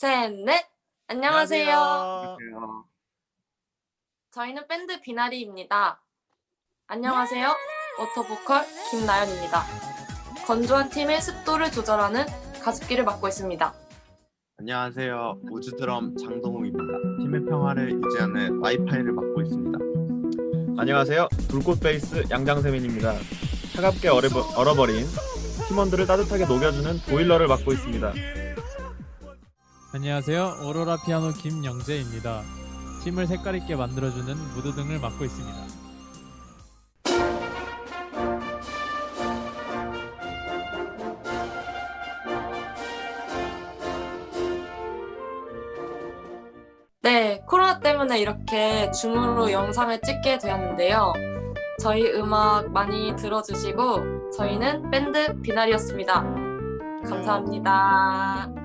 셋, 넷. 안녕하세요. 안녕하세요. 저희는 밴드 비나리입니다. 안녕하세요. 워터보컬 김나연입니다. 건조한 팀의 습도를 조절하는 가습기를 맡고 있습니다. 안녕하세요. 우주 드럼 장동욱입니다. 팀의 평화를 유지하는 와이파이를 맡고 있습니다. 안녕하세요. 불꽃 베이스 양장세민입니다. 차갑게 얼어버, 얼어버린 팀원들을 따뜻하게 녹여주는 보일러를 맡고 있습니다. 안녕하세요. 오로라 피아노 김영재입니다. 팀을 색깔 있게 만들어주는 무드 등을 맡고 있습니다. 네, 코로나 때문에 이렇게 줌으로 영상을 찍게 되었는데요. 저희 음악 많이 들어주시고 저희는 밴드 비나리였습니다. 감사합니다.